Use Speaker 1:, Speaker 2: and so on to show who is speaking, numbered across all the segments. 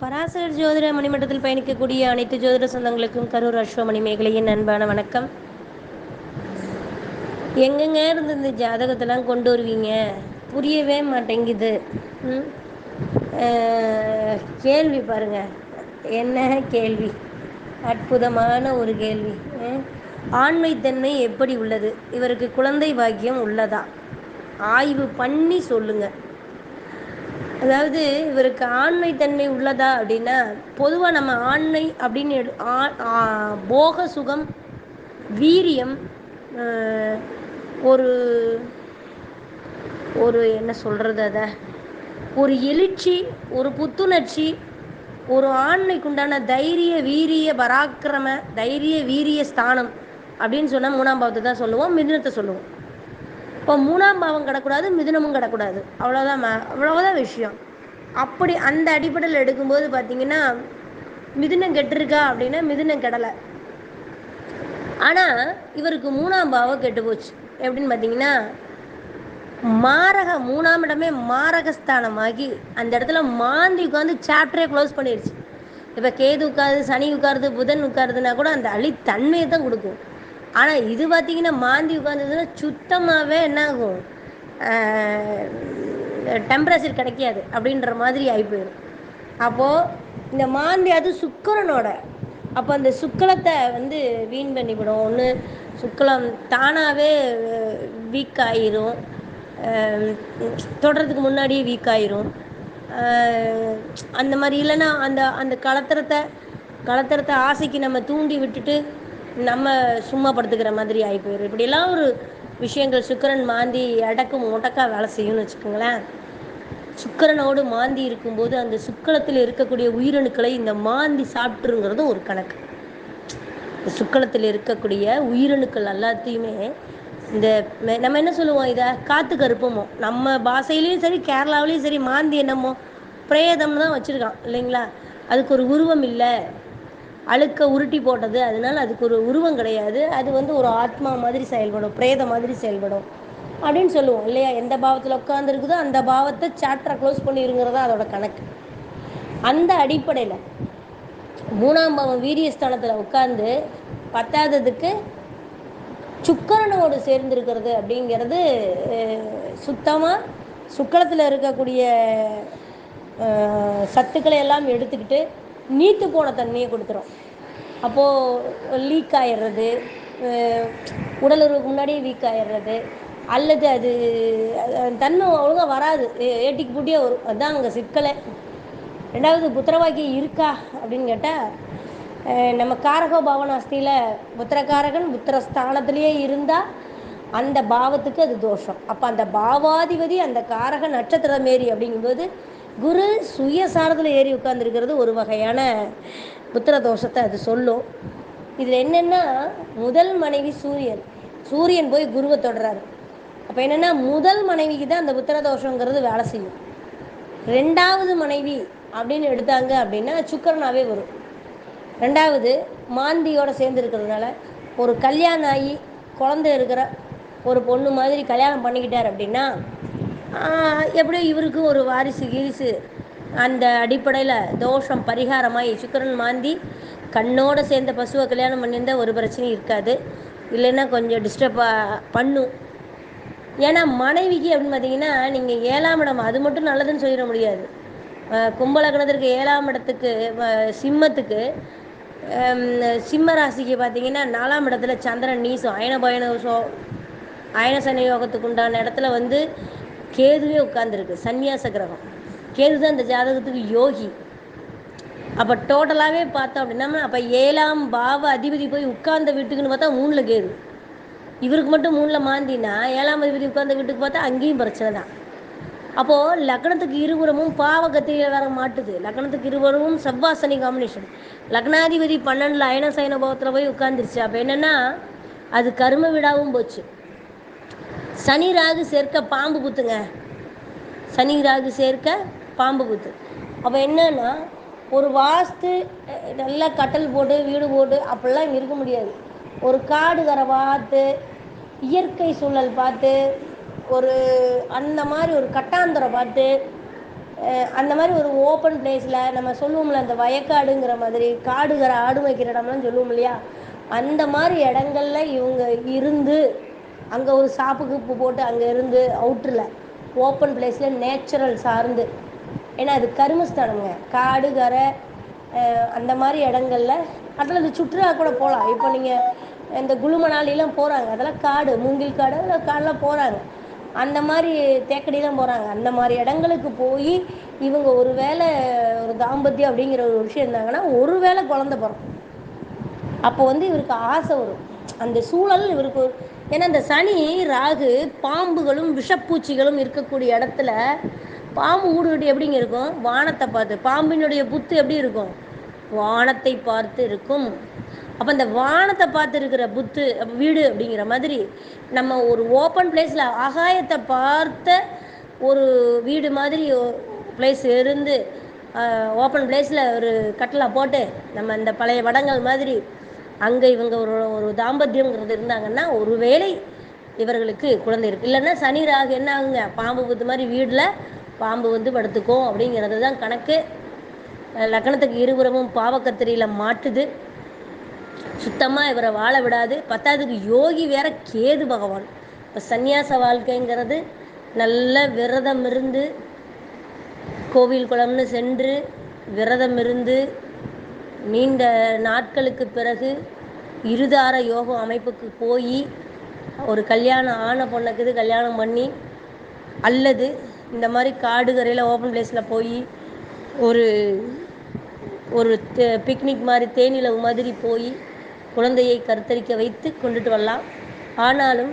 Speaker 1: பராசரர் ஜோதிட மணிமண்டத்தில் பயணிக்கக்கூடிய அனைத்து ஜோதிட சொந்தங்களுக்கும் கரூர் அஸ்வமணி மேகலையின் அன்பான வணக்கம். எங்கெங்க இருந்து இந்த ஜாதகத்தெல்லாம் கொண்டு வருவீங்க? புரியவே மாட்டேங்குது. ம்? கேள்வி பாருங்க. என்ன கேள்வி? அற்புதமான ஒரு கேள்வி. ஆண்மைத்தன்மை எப்படி உள்ளது? இவருக்கு குழந்தை பாக்கியம் உள்ளதா? ஆய்வு பண்ணி சொல்லுங்கள் அதாவது இவருக்கு ஆண்மை தன்மை உள்ளதா அப்படின்னா பொதுவாக நம்ம ஆண்மை அப்படின்னு எடு போக சுகம் வீரியம் ஒரு ஒரு என்ன சொல்கிறது அதை? ஒரு எழுச்சி ஒரு புத்துணர்ச்சி ஒரு ஆண்மைக்குண்டான தைரிய வீரிய பராக்கிரம தைரிய வீரிய ஸ்தானம் அப்படின்னு சொன்னால் மூணாம் பாவத்தை தான் சொல்லுவோம் மிதுனத்தை சொல்லுவோம். இப்போ மூணாம் பாவம் கிடக்கூடாது மிதுனமும் கிடக்கூடாது. அவ்வளோதான் அவ்வளோதான் அவ்வளவுதான் விஷயம். அப்படி அந்த அடிப்படையில் எடுக்கும்போது பார்த்தீங்கன்னா மிதுனம் கெட்டிருக்கா அப்படின்னா மிதுனம் கெடலை. ஆனால் இவருக்கு மூணாம் பாவம் கெட்டு போச்சு. எப்படின்னு பார்த்தீங்கன்னா மாரக மூணாம் இடமே மாரகஸ்தானமாகி அந்த இடத்துல மாந்தி உட்காந்து சாப்டரே க்ளோஸ் பண்ணிடுச்சு இப்போ கேது உட்காருது சனி உட்காருது புதன் உட்காருதுன்னா கூட அந்த அழி தன்மையை தான் கொடுக்கும். ஆனால் இது பார்த்தீங்கன்னா மாந்தி உட்காந்துதுன்னா சுத்தமாகவே என்ன ஆகும் டெம்பரேச்சர் கிடைக்காது அப்படின்ற மாதிரி ஆகி போயிடும் அப்போது இந்த மாந்தி அது சுக்கரனோட. அப்போ அந்த சுக்கலத்தை வந்து வீண் பண்ணிவிடும். ஒன்று சுக்கலம் தானாகவே வீக் ஆயிரும். தொடுறதுக்கு முன்னாடியே வீக் ஆயிரும். அந்த மாதிரி இல்லைன்னா அந்த அந்த கலத்திரத்தை கலத்திரத்தை ஆசைக்கு நம்ம தூண்டி விட்டுட்டு நம்ம சும்மா படுத்துக்கிற மாதிரி ஆகி போயிடும் இப்படியெல்லாம் ஒரு விஷயங்கள் சுக்கிரன் மாந்தி அடக்கு முடக்கா வேலை செய்யும்னு வச்சுக்கோங்களேன். சுக்கிரனோடு மாந்தி இருக்கும்போது அந்த சுக்களத்தில் இருக்கக்கூடிய உயிரணுக்களை இந்த மாந்தி சாப்பிட்டுருங்கிறது ஒரு கணக்கு. இந்த சுக்கலத்தில் இருக்கக்கூடிய உயிரணுக்கள் எல்லாத்தையுமே இந்த நம்ம என்ன சொல்லுவோம் இதை? காற்று கருப்பமோ. நம்ம பாஷையிலையும் சரி கேரளாவிலையும் சரி மாந்தி என்னமோ பிரேதம் தான் வச்சுருக்கான் இல்லைங்களா? அதுக்கு ஒரு உருவம் இல்லை. அழுக்க உருட்டி போட்டது அதனால அதுக்கு ஒரு உருவம் கிடையாது. அது வந்து ஒரு ஆத்மா மாதிரி செயல்படும் பிரேத மாதிரி செயல்படும். அப்படின்னு சொல்லுவோம் இல்லையா? எந்த பாவத்தில் உட்காந்துருக்குதோ அந்த பாவத்தை சாப்டரை க்ளோஸ் பண்ணிருங்கிறதா அதோட கணக்கு. அந்த அடிப்படையில் மூணாம் பாவம் வீரியஸ்தானத்தில் உட்காந்து பத்தாததுக்கு சுக்கரனோடு சேர்ந்திருக்கிறது அப்படிங்கிறது சுத்தமாக சுக்கரத்தில் இருக்கக்கூடிய சத்துக்களை எல்லாம் எடுத்துக்கிட்டு நீத்து போன தன்மையை கொடுத்துரும். அப்போது லீக் ஆயிடுறது அஹ், முன்னாடியே வீக் ஆயிடுறது அல்லது அது தன்மை ஒழுங்காக வராது. ஏட்டிக்கு பூட்டியே வரும். அதுதான் அங்கே சிக்கலை. ரெண்டாவது புத்திரவாக்கியம் இருக்கா அப்படின்னு கேட்டால் நம்ம காரகோ பவனாஸ்தியில் புத்திரகாரகன் புத்திரஸ்தானத்திலேயே இருந்தால் அந்த பாவத்துக்கு அது தோஷம். அப்போ அந்த பாவாதிபதி அந்த காரக நட்சத்திரம் ஏறி அப்படிங்கும்போது குரு சுயசாரத்தில் ஏறி உட்காந்துருக்கிறது ஒரு வகையான புத்திர தோஷத்தை அது சொல்லும். இதில் என்னென்னா முதல் மனைவி சூரியன். சூரியன் போய் குருவை தொடுறாரு அப்போ என்னென்னா முதல் மனைவிக்கு தான் அந்த புத்திர தோஷங்கிறது வேலை செய்யும். ரெண்டாவது மனைவி அப்படின்னு எடுத்தாங்க அப்படின்னா சுக்கரனாவே வரும். ரெண்டாவது மாந்தியோட சேர்ந்து இருக்கிறதுனால ஒரு கல்யாணம் ஆகி குழந்தை இருக்கிற ஒரு பொண்ணு மாதிரி கல்யாணம் பண்ணிக்கிட்டார் அப்படின்னா எப்படியோ இவருக்கு ஒரு வாரிசு கீரிசு. அந்த அடிப்படையில் தோஷம் பரிகாரமாகி சுக்கிரன் மாந்தி கண்ணோடு சேர்ந்த பசுவை கல்யாணம் பண்ணியிருந்தா ஒரு பிரச்சனையும் இருக்காது. இல்லைன்னா கொஞ்சம் டிஸ்டர்பாக பண்ணும். ஏன்னா மனைவிக்கு அப்படின்னு பார்த்தீங்கன்னா நீங்கள் ஏழாம் இடம் அது மட்டும் நல்லதுன்னு சொல்லிட முடியாது. கும்பலக்கணத்திற்கு ஏழாம் இடத்துக்கு சிம்மத்துக்கு சிம்ம ராசிக்கு பார்த்தீங்கன்னா நாலாம் இடத்துல சந்திரன் நீசம் அயன பயன அயன சனி யோகத்துக்கு உண்டான இடத்துல வந்து கேதுவே உட்கார்ந்துருக்கு சந்நியாச கிரகம். கேது தான் இந்த ஜாதகத்துக்கு யோகி. அப்போ டோட்டலாகவே பார்த்தோம் அப்படின்னா அப்போ ஏழாம் பாவ அதிபதி போய் உட்கார்ந்த வீட்டுக்குன்னு பார்த்தா மூணில் கேது. இவருக்கு மட்டும் மூணில் மாந்தினா ஏழாம் அதிபதி உட்கார்ந்த வீட்டுக்கு பார்த்தா அங்கேயும் பிரச்சனை தான். அப்போது லக்னத்துக்கு இருபுறமும் பாவகத்திரியில் வேற மாட்டுது. லக்னத்துக்கு இருபுறமும் செவ்வாசனி காம்பினேஷன் லக்னாதிபதி பன்னெண்டில் அயன சயன போகத்தில் போய் உட்காந்துருச்சு அப்போ என்னென்னா அது கரும விடாவும் போச்சு. சனி ராகு சேர்க்க பாம்பு குத்துங்க. சனி ராகு சேர்க்க பாம்பு குத்து. அப்போ என்னன்னா ஒரு வாஸ்து நல்லா கட்டல் போட்டு வீடு போட்டு அப்படிலாம் இருக்க முடியாது. ஒரு காடு கரை பார்த்து இயற்கை சூழல் பார்த்து ஒரு அந்த மாதிரி ஒரு கட்டாந்தரை பார்த்து அந்த மாதிரி ஒரு ஓப்பன் பிளேஸில் நம்ம சொல்லுவோம்ல அந்த வயக்காடுங்கிற மாதிரி காடுகிற ஆடு வைக்கிற இடம்லாம் சொல்லுவோம் இல்லையா? அந்த மாதிரி இடங்கள்ல இவங்க இருந்து அங்கே ஒரு சாப்பு போட்டு அங்கே இருந்து அவுட்டரில் ஓப்பன் பிளேஸில் நேச்சுரல் சார்ந்து. ஏன்னா அது கருமஸ்தானங்க. காடு கரை அந்த மாதிரி இடங்கள்ல இந்த சுற்றுலா கூட போகலாம் இப்போ நீங்கள் இந்த குழுமணாலிலாம் போகிறாங்க அதெல்லாம் காடு மூங்கில் காடு அதில் காடெலாம் போகிறாங்க அந்த மாதிரி தேக்கடிலாம் போகிறாங்க அந்த மாதிரி இடங்களுக்கு போய் இவங்க ஒரு வேளை ஒரு தாம்பத்தியம் அப்படிங்கிற ஒரு விஷயம் இருந்தாங்கன்னா ஒரு வேளை குழந்த பிறக்கும். அப்போ வந்து இவருக்கு ஆசை வரும். அந்த சூழல் இவருக்கு ஏன்னா இந்த சனி ராகு பாம்புகளும் விஷப்பூச்சிகளும் இருக்கக்கூடிய இடத்துல பாம்பு ஊடுகிட்டு எப்படிங்க இருக்கும்? வானத்தை பார்த்து பாம்பினுடைய புத்து எப்படி இருக்கும்? வானத்தை பார்த்து இருக்கும். அப்போ இந்த வானத்தை பார்த்து இருக்கிற புத்து வீடு அப்படிங்கிற மாதிரி நம்ம ஒரு ஓப்பன் பிளேஸில் ஆகாயத்தை பார்த்த ஒரு வீடு மாதிரி பிளேஸ் இருந்து ஓப்பன் பிளேஸில் ஒரு கட்டளை போட்டு நம்ம இந்த பழைய வடங்கள் மாதிரி அங்கே இவங்க ஒரு ஒரு தாம்பத்தியங்கிறது இருந்தாங்கன்னா ஒருவேளை இவர்களுக்கு குழந்தை இருக்கு. இல்லைன்னா சனி ராகு என்ன ஆகுங்க? பாம்பு புத்து மாதிரி வீட்டில் பாம்பு வந்து படுத்துக்கும் அப்படிங்கிறது தான் கணக்கு. அஹ் லக்னத்துக்கு இருபுறமும் பாவக்கத்திரியில் மாட்டுது. சுத்தமாக இவரை வாழ விடாது. பத்தாவதுக்கு யோகி வேற கேது பகவான். இப்போ சந்நியாச வாழ்க்கைங்கிறது நல்ல விரதம் இருந்து கோவில் குளம்னு சென்று விரதம் இருந்து நீண்ட நாட்களுக்கு பிறகு இருதார யோகம் அமைப்புக்கு போய் ஒரு கல்யாணம் ஆன பொண்ணுக்குது கல்யாணம் பண்ணி அல்லது இந்த மாதிரி காடுகரையில் ஓப்பன் பிளேஸில் போய் ஒரு ஒரு பிக்னிக் மாதிரி தேனிலவு மாதிரி போய் குழந்தையை கருத்தரிக்க வைத்து கொண்டுட்டு வரலாம். ஆனாலும்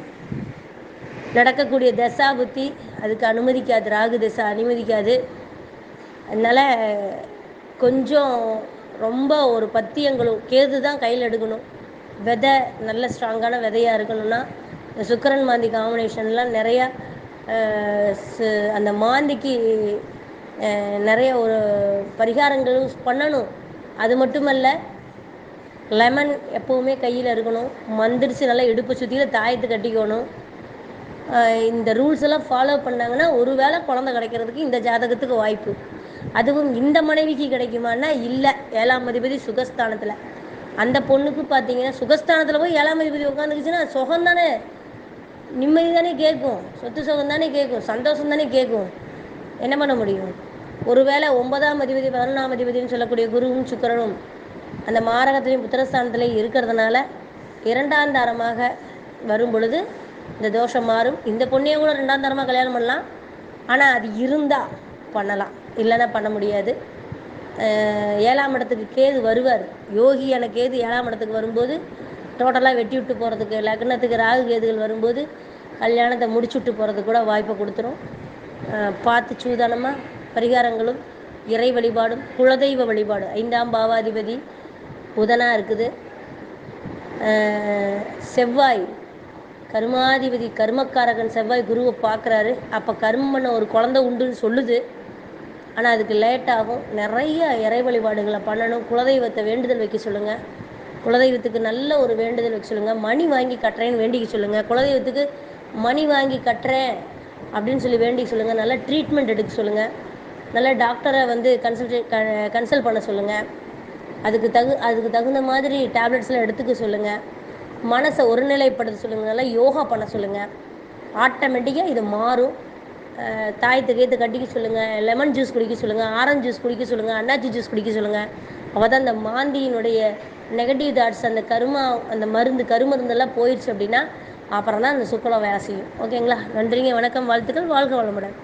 Speaker 1: நடக்கக்கூடிய தசா புத்தி அதுக்கு அனுமதிக்காது ராகு தசா அனுமதிக்காது. அதனால் கொஞ்சம் ரொம்ப ஒரு பத்தியங்களும் கேது தான் கையில் எடுக்கணும். விதை நல்ல ஸ்ட்ராங்கான விதையாக இருக்கணும்னா இந்த சுக்கரன் மாந்தி காம்பினேஷன்லாம் நிறையா சு- அந்த மாந்திக்கு நிறைய ஒரு பரிகாரங்களும் பண்ணணும். அது மட்டுமல்ல லெமன் எப்போவுமே கையில் இருக்கணும். மந்திரிச்சு நல்லா இடுப்பு சுற்றியில் தாயத்து கட்டிக்கணும். இந்த ரூல்ஸ் எல்லாம் ஃபாலோ பண்ணாங்கன்னா ஒருவேளை குழந்தை கிடைக்கிறதுக்கு இந்த ஜாதகத்துக்கு வாய்ப்பு. அதுவும் இந்த மனைவிக்கு கிடைக்குமான்னா இல்லை ஏழாம் அதிபதி சுகஸ்தானத்தில். அந்த பொண்ணுக்கு பார்த்தீங்கன்னா சுகஸ்தானத்தில் போய் ஏழாம் அதிபதி உட்காந்துக்குச்சுன்னா சுகம் தானே நிம்மதி தானே கேட்கும் சொத்து சுகம் தானே கேட்கும் சந்தோஷம் தானே கேட்கும் என்ன பண்ண முடியும்? ஒருவேளை ஒன்பதாம் அதிபதி பதினொன்றாம் அதிபதினு சொல்லக்கூடிய குருவும் சுக்கிரனும் அந்த மாரகத்திலையும் புத்திரஸ்தானத்திலையும் இருக்கிறதுனால இரண்டாம் தாரமாக வரும் பொழுது இந்த தோஷம் மாறும். இந்த பொண்ணையும் கூட ரெண்டாம் தாரமாக கல்யாணம் பண்ணலாம். ஆனால் அது இருந்தால் பண்ணலாம். இல்லைன்னா பண்ண முடியாது. ஏழாம் இடத்துக்கு கேது வருவார். யோகியான கேது ஏழாம் இடத்துக்கு வரும்போது டோட்டலாக வெட்டி விட்டு போகிறதுக்கு லக்னத்துக்கு ராகு கேதுகள் வரும்போது கல்யாணத்தை முடிச்சு விட்டு போகிறதுக்கு கூட வாய்ப்பை கொடுத்துரும். பார்த்து சூதானமாக பரிகாரங்களும் இறை வழிபாடும் குலதெய்வ வழிபாடு. ஐந்தாம் பாவாதிபதி புதனாக இருக்குது. செவ்வாய் கர்மாதிபதி கர்மக்காரகன் செவ்வாய் குருவை பார்க்குறாரு. அப்போ கர்மன்னு ஒரு குழந்தை உண்டுன்னு சொல்லுது. ஆனால் அதுக்கு லேட் ஆகும். நிறைய இறை வழிபாடுகளை பண்ணணும். குலதெய்வத்தை வேண்டுதல் வைக்க சொல்லுங்கள் குலதெய்வத்துக்கு நல்ல ஒரு வேண்டுதல் வைக்க சொல்லுங்கள் மணி வாங்கி கட்டுறேன்னு வேண்டிக்க சொல்லுங்கள் குலதெய்வத்துக்கு மணி வாங்கி கட்டுறேன் அப்படின்னு சொல்லி வேண்டிக்க சொல்லுங்கள் நல்ல ட்ரீட்மெண்ட் எடுக்க சொல்லுங்கள் நல்ல டாக்டரை வந்து கன்சல்டே கன்சல்ட் பண்ண சொல்லுங்கள் அதுக்கு தகு அதுக்கு தகுந்த மாதிரி டேப்லெட்ஸ்லாம் எடுத்துக்க சொல்லுங்கள் மனசை ஒருநிலைப்படுத்த சொல்லுங்கள் நல்லா யோகா பண்ண சொல்லுங்கள் ஆட்டோமேட்டிக்காக இது மாறும். தாயத்தை கேத்து கீத்து கட்டிக்க சொல்லுங்கள் லெமன் ஜூஸ் குடிக்க சொல்லுங்கள் ஆரஞ்சு ஜூஸ் குடிக்க சொல்லுங்கள் அன்னாச்சி ஜூஸ் குடிக்க சொல்லுங்கள் அவள் தான் அந்த மாந்தியினுடைய நெகட்டிவ் தாட்ஸ் அந்த கருமா அந்த மருந்து கருமருந்தெல்லாம் போயிடுச்சு அப்படின்னா அப்புறம் தான் அந்த சுக்கலம் வேலை செய்யும். ஓகேங்களா நன்றிங்க வணக்கம் வாழ்த்துக்கள் வாழ்க வளமுடன்.